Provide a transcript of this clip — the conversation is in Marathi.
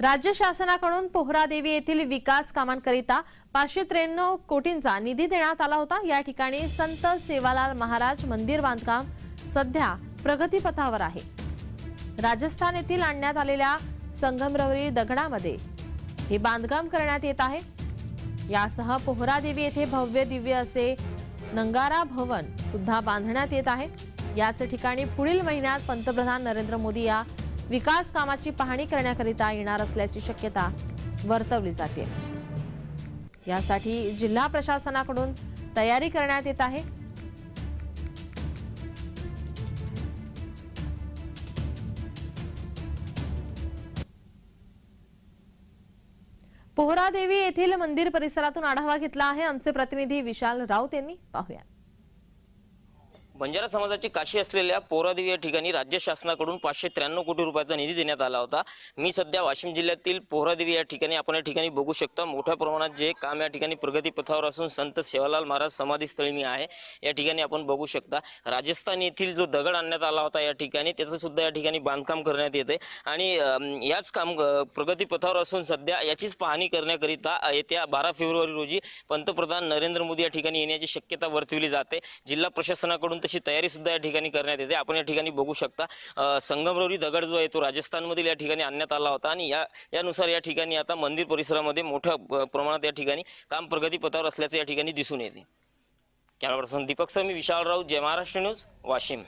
राज्य शासनाकडून पोहरादेवी येथील विकास कामांकरिता पाचशे त्र्याण्णव कोटींचा निधी देण्यात आला होता. या ठिकाणी संत सेवालाल महाराज मंदिर बांधकाम सध्या प्रगतीपथावर आहे. राजस्थान येथील आणण्यात आलेल्या संगमरवरी दगडामध्ये हे बांधकाम करण्यात येत आहे. यासह पोहरादेवी येथे भव्य दिव्य असे नंगारा भवन सुद्धा बांधण्यात येत आहे. याच ठिकाणी पुढील महिन्यात पंतप्रधान नरेंद्र मोदी या विकास कामाची पाहणी करण्याकरिता येणार असल्याची शक्यता वर्तवली जाते. यासाठी जिल्हा प्रशासनाकडून तयारी करण्यात येत आहे. पोहरादेवी येथील मंदिर परिसरातून आढावा घेतला आहे. आमचे प्रतिनिधी विशाल राऊत यांनी पाहूया बंजारा समाजाची काशी असलेल्या पोरादेवी या ठिकाणी राज्य शासनाकडून पाचशे त्र्याण्णव कोटी रुपयाचा निधी देण्यात आला होता. मी सध्या वाशिम जिल्ह्यातील पोहरादेवी या ठिकाणी आपण या ठिकाणी बघू शकता. मोठ्या प्रमाणात जे काम या ठिकाणी प्रगतीपथावर असून संत सेवालाल महाराज समाधीस्थळी मी आहे. या ठिकाणी आपण बघू शकता. राजस्थान येथील जो दगड आणण्यात आला होता या ठिकाणी त्याचं सुद्धा या ठिकाणी बांधकाम करण्यात येते आणि याच काम प्रगतीपथावर असून सध्या याचीच पाहणी करण्याकरिता येत्या बारा फेब्रुवारी रोजी पंतप्रधान नरेंद्र मोदी या ठिकाणी येण्याची शक्यता वर्तवली जाते. जिल्हा प्रशासनाकडून तशी तयारी सुद्धा या ठिकाणी करण्यात येते. आपण या ठिकाणी बघू शकता संगमरवरी दगड जो आहे तो राजस्थानमधील या ठिकाणी आणण्यात आला होता आणि या यानुसार या ठिकाणी आता मंदिर परिसरामध्ये मोठ्या प्रमाणात या ठिकाणी काम प्रगतीपथावर असल्याचं या ठिकाणी दिसून येते. कॅमेरा पर्सन दीपक सर मी विशाल राऊत जय महाराष्ट्र न्यूज वाशिम.